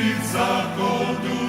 від заходу.